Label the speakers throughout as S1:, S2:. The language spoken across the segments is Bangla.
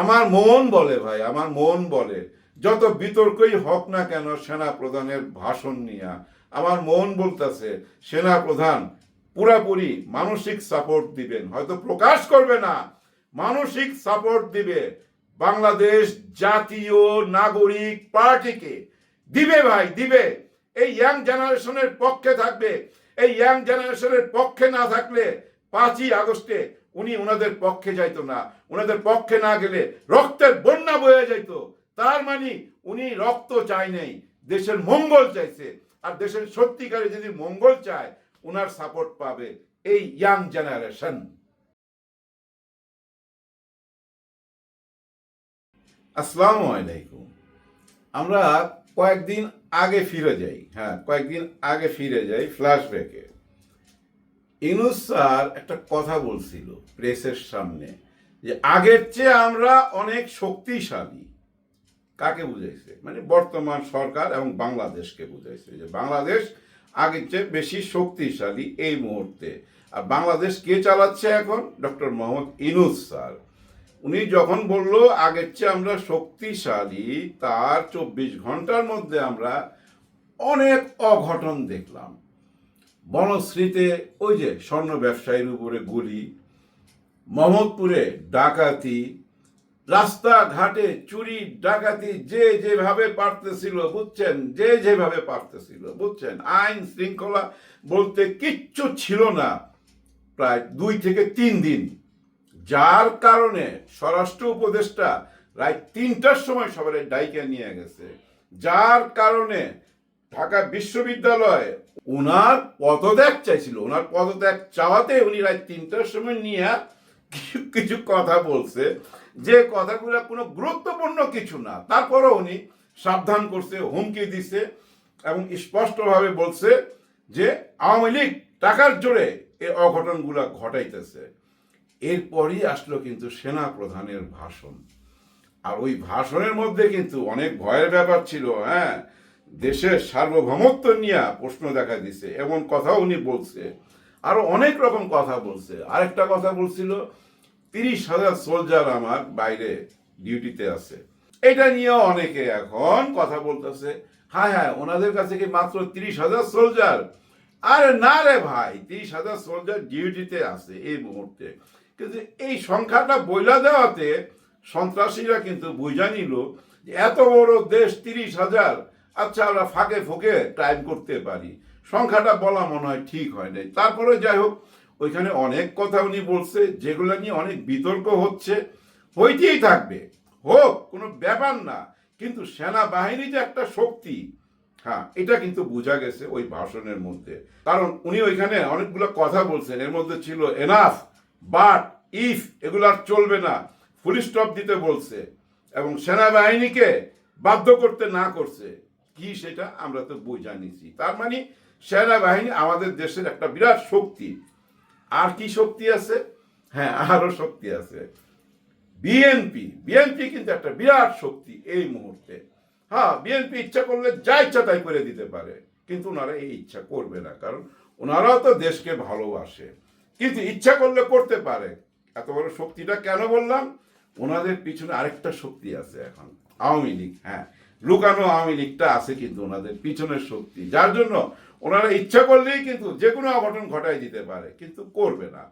S1: আমার মন বলে ভাই, আমার মন বলে। যত বিতর্কই হোক না কেন সেনা প্রধানের ভাষণ নিয়ে, আমার মন বলতেছে সেনা প্রধান পুরাপুরি মানসিক সাপোর্ট দিবেন। হয়তো প্রকাশ করবে না, মানসিক সাপোর্ট দিবে। বাংলাদেশ জাতীয় নাগরিক পার্টিকে। দিবে ভাই, দিবে। এই ইয়াং জেনারেশনের পক্ষে থাকবে। এই ইয়াং জেনারেশনের পক্ষে না থাকলে পাঁচই আগস্টে উনি ওনাদের পক্ষে যাইতো না। ওনাদের পক্ষে না গেলে রক্তের বন্যা বয়ে যাইতো। তার মানে উনি রক্ত চাই নাই, দেশের মঙ্গল চাইছে। আর দেশের সত্যিকারে যদি মঙ্গল চায় ওনার সাপোর্ট পাবে এই ইয়াং জেনারেশন আসসালামু আলাইকুম। আমরা কয়েকদিন আগে ফিরে যাই। হ্যাঁ কয়েকদিন আগে ফিরে যাই ফ্ল্যাশব্যাকে। ইনুস স্যার একটা কথা বলছিল প্রেসের সামনে যে আগের চেয়ে আমরা অনেক শক্তিশালী। কাকে বুঝাইছে? মানে বর্তমান সরকার এবং বাংলাদেশকে বুঝাইছে যে বাংলাদেশ আগের চেয়ে বেশি শক্তিশালী এই মুহূর্তে। আর বাংলাদেশ কে চালাচ্ছে এখন? Doctor Mohammad Yunus sir. উনি যখন বলল আগের চেয়ে আমরা শক্তিশালী, তার চব্বিশ ঘণ্টার মধ্যে আমরা অনেক অঘটন দেখলাম। বনশ্রীতে ওই যে স্বর্ণ ব্যবসায়ীর উপরে গুলি, মোহাম্মদপুরে ডাকাতি, রাস্তাঘাটে চুরি, ডাকাতি, যে যেভাবে পারতেছিল, বুঝছেন? যে যেভাবে পারতেছিল, বুঝছেন? আইন শৃঙ্খলা বলতে কিচ্ছু ছিল না প্রায় দুই থেকে তিন দিন। যার কারণে স্বরাষ্ট্র উপদেষ্টা রাত তিনটার সময় সবাই ডাইকে নিয়ে গেছে। যার কারণে ঢাকা বিশ্ববিদ্যালয়। ওনার পদত্যাগ চাইছিল। ওনার পদত্যাগ চাওয়াতে উনি রাত তিনটার সময় নিয়ে কিছু কথা বলছে। যে কথাগুলো কোনো গুরুত্বপূর্ণ কিছু না। তারপরও উনি সাবধান করছে, হুমকি দিছে এবং স্পষ্টভাবে বলছে যে আওয়ামী লীগ টাকার জোরে এই অঘটনগুলো ঘটাইতেছে। এরপরই আসলো কিন্তু সেনা প্রধানের ভাষণ। আর ওই ভাষণের মধ্যে কিন্তু অনেক ভয়ের ব্যাপার ছিল হ্যাঁ? দেশের সার্বভৌমত্ব নিয়ে প্রশ্ন দেখা দিছে, এমন কথাও উনি বলছে। আরও অনেক রকম কথা বলছে। আরেকটা কথা বলছিল, তিরিশ হাজার সোলজার আমার বাইরে ডিউটিতে আছে। এটা নিয়ে অনেকে এখন কথা বলতেছে। হ্যাঁ হ্যাঁ ওনাদের কাছে কি মাত্র তিরিশ হাজার সোলজার আরে না রে ভাই, তিরিশ হাজার সোলজার ডিউটিতে আছে এই মুহূর্তে। কিন্তু এই সংখ্যাটা বইলা দেওয়াতে সন্ত্রাসীরা কিন্তু বুঝা নিল এত বড় দেশ তিরিশ হাজার। আচ্ছা আমরা ফাঁকে ফুঁকে টাইম করতে পারি। সংখ্যাটা বলা মনে হয় ঠিক হয় নাই। তারপরে যাই হোক, ওইখানে অনেক কথা উনি বলছে, যেগুলো নিয়ে অনেক বিতর্ক হচ্ছে। হইতেই থাকবে। হোক, কোনো ব্যাপার না। কিন্তু সেনাবাহিনী যে একটা শক্তি হ্যাঁ এটা কিন্তু বোঝা গেছে ওই ভাষণের মধ্যে। কারণ উনি ওইখানে অনেকগুলো কথা বলছেন। এর মধ্যে ছিল এনাফ বাট ইফ এগুলো আর চলবে না। ফুল স্টপ দিতে বলছে। এবং সেনাবাহিনীকে বাধ্য করতে না করছে। কি সেটা আমরা তো বুঝা নিছি তার মানে সেনাবাহিনী আমাদের দেশের একটা বিরাট শক্তি। আর কি শক্তি আছে? হ্যাঁ আরও শক্তি আছে। বিএনপি। বিএনপি কিন্তু একটা বিরাট শক্তি এই মুহূর্তে। হ্যাঁ বিএনপি ইচ্ছা করলে যা ইচ্ছা তাই করে দিতে পারে। কিন্তু ওনারা এই ইচ্ছা করবে না। কারণ ওনারাও তো দেশকে ভালোবাসে। কিন্তু ইচ্ছা করলে করতে পারে। এত বড় শক্তিটা কেন বললাম? ওনাদের পিছনে আরেকটা শক্তি আছে এখন। আওয়ামী লীগ হ্যাঁ। লুকানো আওয়ামী লীগটা আছে কিন্তু ওনাদের পিছনের শক্তি। যার জন্য ওনারা ইচ্ছা করলেই কিন্তু যে কোনো অঘটন ঘটাই দিতে পারে, কিন্তু করবে না।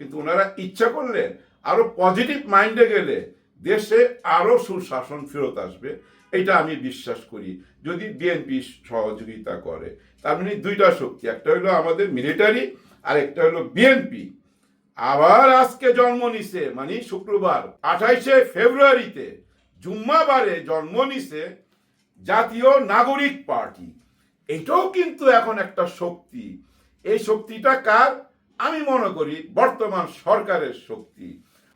S1: কিন্তু ওনারা ইচ্ছা করলে আরও পজিটিভ মাইন্ডে গেলে দেশে আরও সুশাসন ফেরত আসবে, এটা আমি বিশ্বাস করি। যদি বিএনপি সহযোগিতা করে, তার মানে দুইটা শক্তি, একটা হলো আমাদের মিলিটারি আর একটা হলো বিএনপি আবার আজকে জন্ম নিছে মানে শুক্রবার, আঠাইশে ফেব্রুয়ারিতে, জুম্মাবারে জন্ম নিছে জাতীয় নাগরিক পার্টি। এটাও কিন্তু এখন একটা শক্তি। এই শক্তিটা কার? আমি মনে করি বর্তমান সরকারের শক্তি।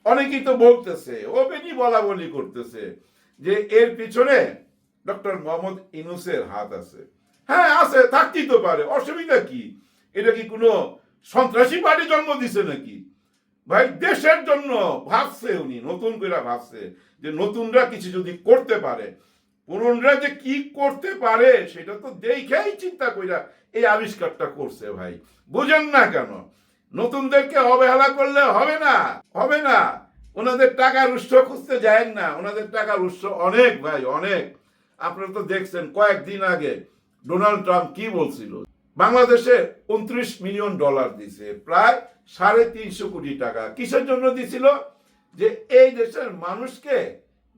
S1: অনেকেই তো বলতেছে ওপেনই বলা বলি করতেছে যে এর পিছনে ডক্টর মোহাম্মদ ইনুসের হাত আছে। হ্যাঁ আছে, থাকতেই তো পারে। অসুবিধা কি? এটা কি কোনো সন্ত্রাসী পার্টি জন্ম দিছে নাকি? ভাই, দেশের জন্য ভাবছে উনি, নতুন করে ভাবছে যে নতুনরা কিছু যদি করতে পারে পুরনরা যে কি করতে পারে, সেটা তো দেখেই চিন্তা কইরা এই আবিষ্কারটা করছে ভাই। বুঝেন না কেন? নতুনদেরকে অবহেলা করলে হবে না হবে না। ওনাদের টাকার উৎস খুঁজতে যায় না। ওনাদের টাকার উৎস অনেক ভাই, অনেক। আপনারা তো দেখছেন, কয়েকদিন আগে ডোনাল্ড ট্রাম্প কি বলছিল? বাংলাদেশে উনত্রিশ মিলিয়ন ডলার দিছে, প্রায় সাড়ে তিনশো কোটি টাকা। কিসের জন্য দিছিল? যে এই দেশের মানুষকে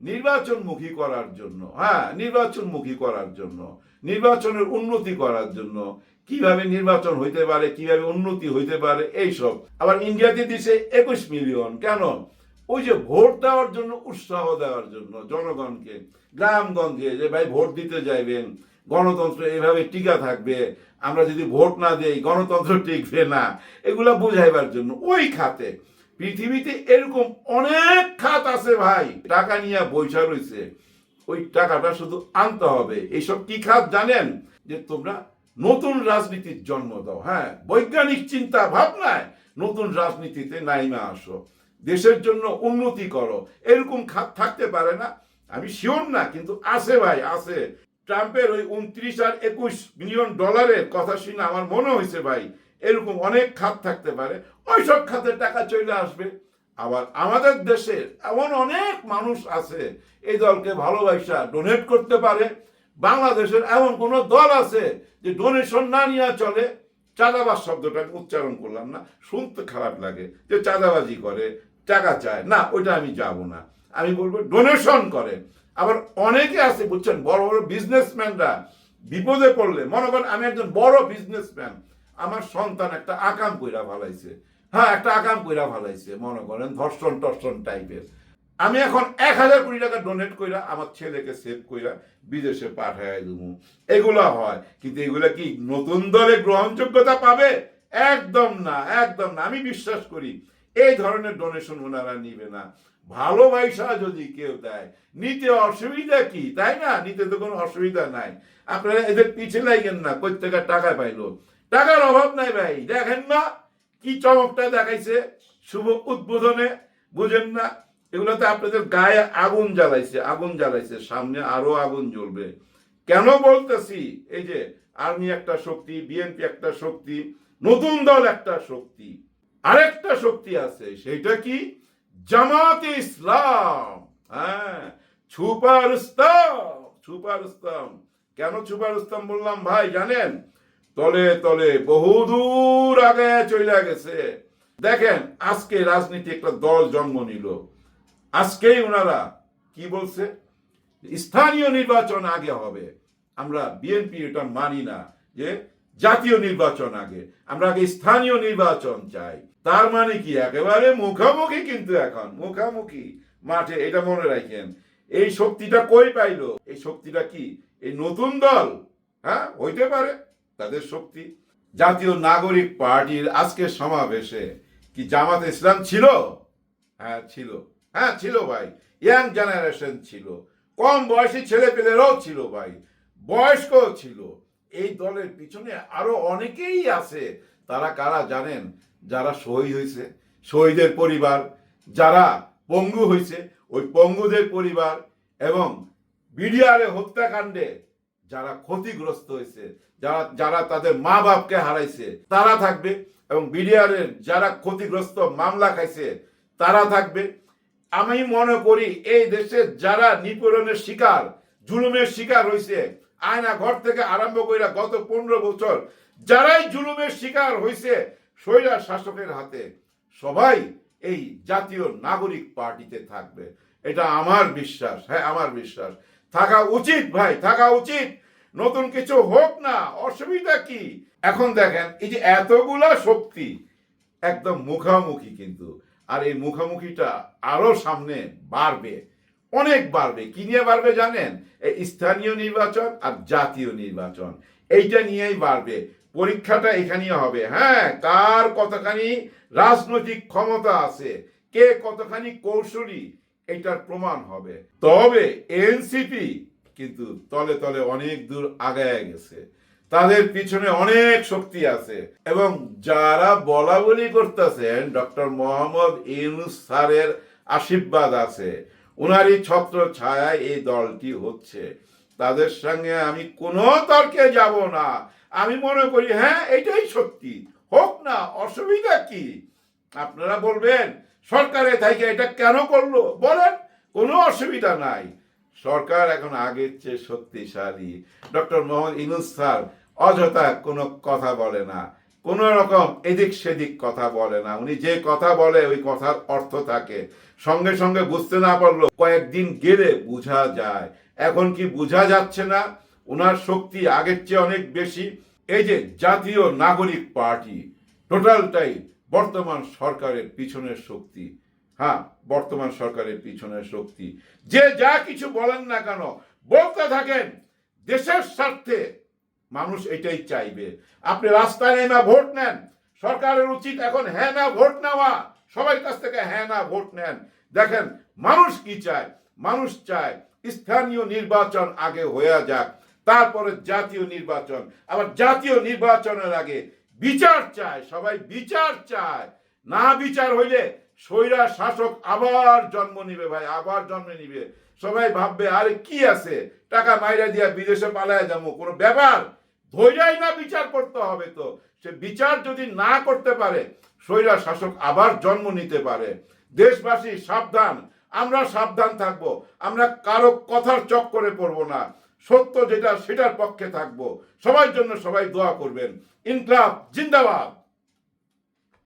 S1: নির্বাচনমুখী করার জন্য হ্যাঁ নির্বাচনমুখী করার জন্য, নির্বাচনের উন্নতি করার জন্য কীভাবে নির্বাচন হইতে পারে, কীভাবে উন্নতি হইতে পারে, এইসব। আবার ইন্ডিয়াতে দিছে একুশ মিলিয়ন, কেন? ওই যে ভোট দেওয়ার জন্য, উৎসাহ দেওয়ার জন্য জনগণকে, গ্রামগঞ্জে যে ভাই ভোট দিতে যাইবেন, গণতন্ত্র এভাবে টিকা থাকবে, আমরা যদি ভোট না দেই, গণতন্ত্র টিকবে না, এগুলা বুঝাইবার জন্য। ওই খাতে পৃথিবীতে এরকম অনেক খাত আছে ভাই। টাকা নিয়ে বৈশা রয়েছে। ওই টাকাটা শুধু আনতে হবে। এইসব কি খাত জানেন? যে তোমরা নতুন রাজনীতির জন্ম দাও। হ্যাঁ বৈজ্ঞানিক চিন্তা ভাবনায় নতুন রাজনীতিতে নাইমা আসো। দেশের জন্য উন্নতি করো। এরকম খাত থাকতে পারে না। আমি শিওর না, কিন্তু আছে ভাই, আছে। ট্রাম্পের ওই উনত্রিশ আর একুশ মিলিয়ন ডলারের কথা শুনে আমার মনে হয়েছে ভাই, এরকম অনেক খাত থাকতে পারে। ওই সব খাতে টাকা চলে আসবে। আবার আমাদের দেশের এমন অনেক মানুষ আছে, এই দলকে ভালোবাসা ডোনেট করতে পারে। বাংলাদেশের এমন কোন দল আছে যে ডোনেশন না নিয়ে চলে। চাঁদাবাজ শব্দটা উচ্চারণ করলাম না, শুনতে খারাপ লাগে যে চাঁদাবাজি করে, টাকা চায়। না, ওইটা আমি যাব না। আমি বলব ডোনেশন করে। আবার অনেকে আছে, বুঝছেন, বড় বড় বিজনেসম্যানরা বিপদে পড়লে, মনে করেন আমি একজন বড় বিজনেসম্যান আমার সন্তান একটা আকাম কইরা ভালাইছে হ্যাঁ একটা আকাম কইরা ভালাইছে, মনে করেন, ধর্ষণ টর্ষণ টাইপের আমি এখন এক হাজার কোটি টাকা ডোনেট কইরা আমার ছেলেকে সেভ কইরা বিদেশে পাঠায় দেবো এগুলা হয়, কিন্তু এগুলা কি নতুন দলে গ্রহণযোগ্যতা পাবে? একদম না একদম না। আমি বিশ্বাস করি, এই ধরনের ডোনেশন ওনারা নিবে না। ভালোবাসা যদি কেউ দেয়, নিতে অসুবিধা কি? তাই না? নিতে তো কোনো অসুবিধা নাই। আপনারা এদের পিছিয়ে লাগেন না, কই থেকে টাকা পাইলো? টাকার অভাব নাই ভাই, দেখেন না। কি চমকটা দেখাইছে? শুভ উদ্বোধনে, বুঝেন না, এগুলোতে আপনাদের গায়ে আগুন জ্বালাইছে আগুন জ্বালাইছে, সামনে আরও আগুন জ্বলবে। কেন বলতেছি? এই যে আর্মি একটা শক্তি, বিএনপি একটা শক্তি, নতুন দল একটা শক্তি, আরেকটা শক্তি আছে সেটা কি? জামাতে ইসলাম। হ্যাঁ ছুপার ইসলাম ছুপার ইসলাম। কেন ছুপার ইসলাম বললাম ভাই, জানেন? তলে তলে বহুদূর আগে চলে গেছে। দেখেন, আজকে রাজনীতি একটা দল জন্ম নিল। আজকেই ওনারা কি বলছে? স্থানীয় নির্বাচন আগে হবে। আমরা বিএনপি এটা মানি না যে জাতীয় নির্বাচন আগে। আমরা আগে স্থানীয় নির্বাচন চাই। তার মানে কি? একেবারে মুখামুখি কিন্তু এখন, মুখামুখি। মাঠে এটা মনে রাখেন। এই শক্তিটা কই পাইলো? এই শক্তিটা কি? এই নতুন দল? হ্যাঁ হইতে পারে। তাদের শক্তি। জাতীয় নাগরিক পার্টির আজকের সমাবেশে কি জামাত ইসলাম ছিল? হ্যাঁ ছিল। হ্যাঁ ছিল ভাই। ইয়াং জেনারেশন ছিল। কম বয়সী ছেলে পেলেরাও ছিল ভাই। বয়স্ক ছিল। এই দলের পিছনে আরও অনেকেই আছে। তারা কারা জানেন? যারা শহীদ হয়েছে, শহীদের পরিবার, যারা পঙ্গু হয়েছে, ওই পঙ্গুদের পরিবার এবং বিডিআরে হত্যাকাণ্ডে যারা ক্ষতিগ্রস্ত হয়েছে, যারা যারা তাদের মা বাপকে হারাইছে, তারা থাকবে এবং বিডিআরের যারা ক্ষতিগ্রস্ত মামলা খাইছে, তারা থাকবে। আমি মনে করি এই দেশে যারা নিপীড়নের শিকার, জুলুমের শিকার হয়েছে আয়না ঘর থেকে আরম্ভ করে গত পনেরো বছর যারাই জুলুমের শিকার হয়েছে স্বৈরা শাসকের হাতে সবাই এই জাতীয় নাগরিক পার্টিতে থাকবে। এটা আমার বিশ্বাস হ্যাঁ আমার বিশ্বাস। থাকা উচিত ভাই, থাকা উচিত। নতুন কিছু হোক না, অসুবিধা কি? এখন দেখেন, এই যে এতগুলা শক্তি, একদম মুখামুখি কিন্তু। আর এই মুখামুখিটা আরও সামনে বাড়বে, অনেক বাড়বে। কি নিয়ে বাড়বে জানেন? স্থানীয় নির্বাচন আর জাতীয় নির্বাচন। এইটা নিয়েই বাড়বে। পরীক্ষাটা এখানেই হবে। হ্যাঁ কার কতখানি রাজনৈতিক ক্ষমতা আছে? কে কতখানি কৌশলী? এটার প্রমাণ হবে। তবে এনসিপি কিন্তু তলে তলে অনেক দূর আগায় গেছে। তাদের পিছনে অনেক শক্তি আছে এবং যারা বলা বলি করতেছেন, ডক্টর মোহাম্মদ ইউনুস স্যারের আশীর্বাদ আছে। উনারই ছত্র ছায়ায় এই দলটি হচ্ছে। তাদের সঙ্গে আমি কোনো তর্কে যাব না। আমি মনে করি হ্যাঁ এটাই সত্যি। হোক না, অসুবিধা কি? আপনারা বলবেন সরকারে থেকে এটা কেন করল? বলেন, কোনো অসুবিধা নাই। সরকার এখন আগের চেয়ে শক্তিশালী। ডক্টর মোহাম্মদ ইনুস স্যার অযথা কোনো কথা বলে না, কোনো রকম এদিক সেদিক কথা বলে না। উনি যে কথা বলে, ওই কথার অর্থ থাকে সঙ্গে সঙ্গে বুঝতে না পারল কয়েকদিন গেলে বোঝা যায়। এখন কি বোঝা যাচ্ছে না? ওনার শক্তি আগের চেয়ে অনেক বেশি। এই যে জাতীয় নাগরিক পার্টি, টোটালটাই বর্তমান সরকারের পিছনের শক্তি। হ্যাঁ বর্তমান সরকারের পিছনের শক্তি। যে যা কিছু বলেন না কেন, বলতে থাকেন, দেশের স্বার্থে মানুষ এটাই চাইবে। আপনি রাস্তায় নেমে ভোট নেন, সরকারের উচিত এখন হ্যাঁ না, ভোট নেওয়া। সবাই কাছ থেকে হ্যাঁ না, ভোট নেন। দেখেন, মানুষ কি চায়? মানুষ চায় স্থানীয় নির্বাচন আগে হয়ে যাক, তারপরে জাতীয় নির্বাচন। আবার জাতীয় নির্বাচনের আগে বিচার চায়, সবাই বিচার চায়। না বিচার হইলে স্বৈরা শাসক আবার জন্ম নিবে ভাই, আবার জন্ম নিবে। সবাই ভাববে, আরে কি আছে? টাকা মাইরা দিয়া বিদেশে পালায় যাব, কোনো ব্যাপার? ধৈর্যাই না বিচার করতে হবে তো। সে বিচার যদি না করতে পারে, স্বৈরা শাসক আবার জন্ম নিতে পারে। দেশবাসী, সাবধান। আমরা সাবধান থাকব। আমরা কারও কথার চক্করে পড়ব না। সত্য যেটা সেটার পক্ষে থাকব। সবার জন্য সবাই দোয়া করবেন। ইনকলাব জিন্দাবাদ।